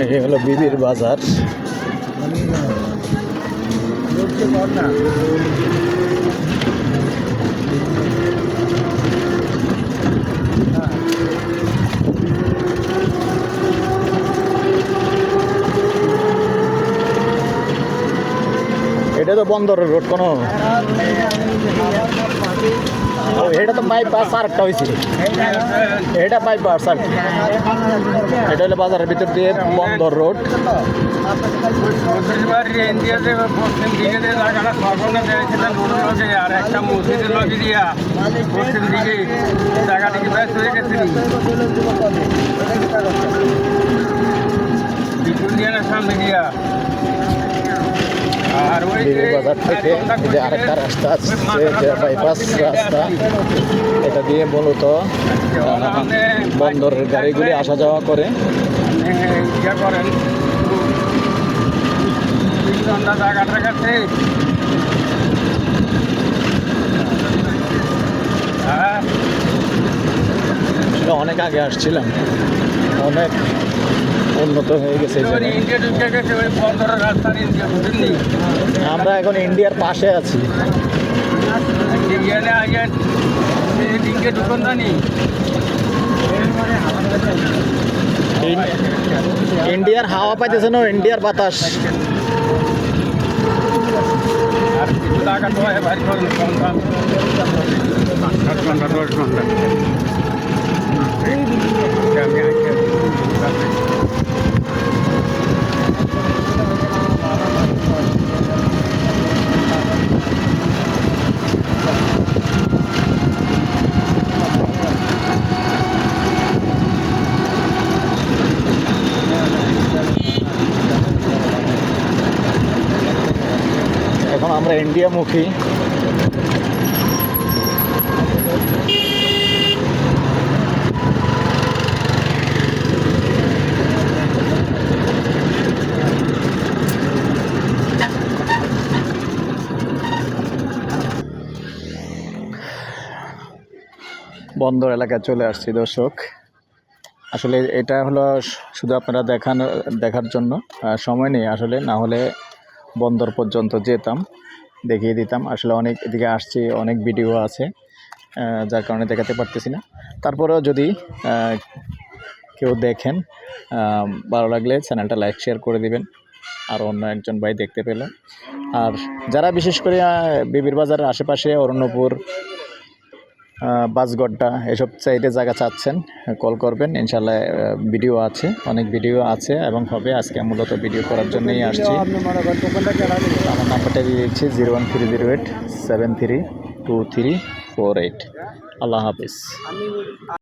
এই হলো বিবির বাজার। এটা তো বন্দরের রোড কোনো? এটা তো বাইপাস আর একটা হয়েছিল এটা বাইপাস আর। এটা হলো বাজারের ভিতর দিয়ে বন্দর রোড। আর একটা মসজিদের লগে দিয়া পশ্চিম দিকে জায়গাটি কি হয়ে বিবি বাজার থেকে যে আরেকটা রাস্তা আছে যে বাইপাস রাস্তা এটা দিয়ে মূলত বন্দরের গাড়িগুলি আসা যাওয়া করে। করেন। জায়গাটার কাছে। হ্যাঁ। অনেক আগে আসছিলাম। অনেক উন্নত হয়ে গেছে আমরা এখন ইন্ডিয়ার পাশে আছি। ইন্ডিয়ার হাওয়া পাইতেছে না ইন্ডিয়ার বাতাস। আর কিছু টাকা তো হয় ভারী ঘণ্টা ঘণ্টা দশ ঘণ্টা। আমরা ইন্ডিয়া ইন্ডিয়ামুখী বন্দর এলাকায় চলে আসছি, দর্শক। আসলে এটা হলো শুধু আপনারা দেখানো দেখার জন্য সময় নেই। আসলে না হলে বন্দর পর্যন্ত যেতাম। দেখিয়ে দিতাম। আসলে অনেক এদিকে আসছে, অনেক ভিডিও আছে যার কারণে দেখাতে পারতেছি না। তারপরেও যদি কেউ দেখেন ভালো লাগলে চ্যানেলটা লাইক শেয়ার করে দিবেন। আর অন্য একজন ভাই দেখতে পেলেন। আর যারা বিশেষ করে বিবির বাজারের আশেপাশে অরণ্যপুর বাসগড্ডা এসব সাইডে জায়গা চাচ্ছেন কল করবেন ইনশাল্লাহ ভিডিও আছে অনেক ভিডিও আছে এবং হবে আজকে মূলত ভিডিও করার জন্যই আসছি। আমার নাম্বারটা দিয়ে দিচ্ছি zero one three zero eight seven three two three four eight. আল্লাহ হাফিজ।